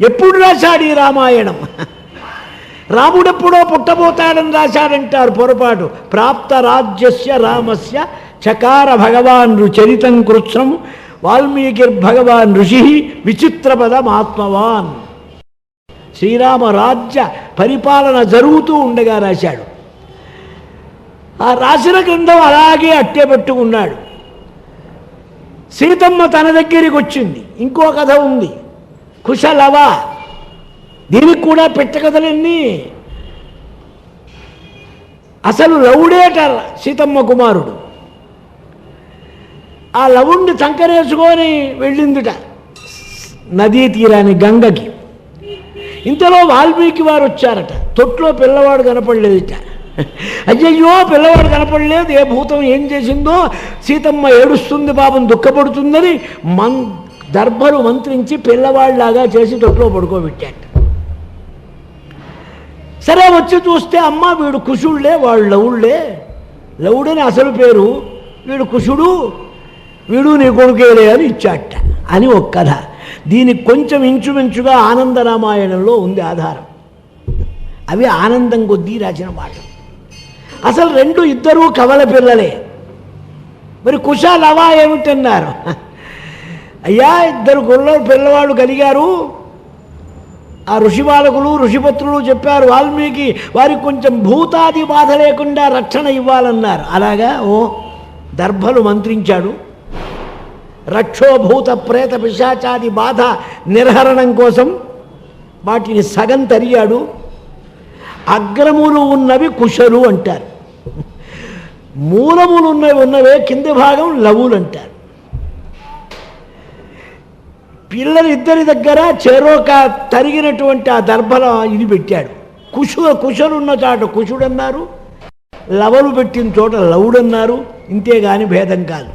ఎప్పుడు రాశాడు ఈ రామాయణం? రాముడెప్పుడో పుట్టబోతాడని రాశాడంటారు పొరపాటు. ప్రాప్త రాజ్యస్య రామస్య చకార భగవాన్ చరితం కృత్సం వాల్మీకిర్భగవాన్ ఋషి విచిత్రపదమాత్మవాన్ శ్రీరామ రాజ్య పరిపాలన జరుగుతూ ఉండగా రాశాడు. ఆ రాసిన గ్రంథం అలాగే అట్టే పెట్టుకున్నాడు. సీతమ్మ తన దగ్గరికి వచ్చింది. ఇంకో కథ ఉంది. కుశలవా? దీనికి కూడా పెట్టకథలన్నీ అసలు లవుడేట సీతమ్మ కుమారుడు. ఆ లవుణ్ణి చంకరేసుకొని వెళ్ళిందిట నదీ తీరాని గంగకి. ఇంతలో వాల్మీకి వారు వచ్చారట. తొట్లో పిల్లవాడు కనపడలేదుట. అయ్యయ్యో పిల్లవాడు కనపడలేదు. ఏ భూతం ఏం చేసిందో? సీతమ్మ ఏడుస్తుంది పాపం దుఃఖపడుతుందని మన్ దర్భను మంత్రించి పిల్లవాడిలాగా చేసి తొట్లో పడుకోబెట్టాట సరే వచ్చి చూస్తే అమ్మ వీడు కుషుడులే వాడు లవుళ్ళే లవుడని అసలు పేరు వీడు కుషుడు వీడు నీ కొడుకేలే అని ఇచ్చాట. అని ఒక కథ. దీనికి కొంచెం ఇంచుమించుగా ఆనంద రామాయణంలో ఉంది ఆధారం. అవి ఆనందం కొద్దీ రాసిన మాట అసలు రెండు ఇద్దరూ కవల పిల్లలే. మరి కుశాలవా ఏమిటన్నారు? అయ్యా ఇద్దరు గుళ్ళ పిల్లవాళ్ళు కలిగారు. ఆ ఋషిబాలకులు ఋషిపత్రులు చెప్పారు వాల్మీకి వారికి కొంచెం భూతాది బాధ లేకుండా రక్షణ ఇవ్వాలన్నారు. అలాగా ఓ దర్భలు మంత్రించాడు. రక్షోభూత ప్రేత పిశాచాది బాధ నిర్హరణం కోసం వాటిని సగం తరిగాడు. అగ్రములు ఉన్నవి కుశలు అంటారు. మూలములు ఉన్నవి ఉన్నవే కింది భాగం లవులు అంటారు. పిల్లలిద్దరి దగ్గర చెరోక తరిగినటువంటి ఆ దర్భల ఇది పెట్టాడు. కుషు కుశలున్న చాట కుషుడన్నారు లవలు పెట్టిన చోట లవుడన్నారు ఇంతేగాని భేదం కాదు.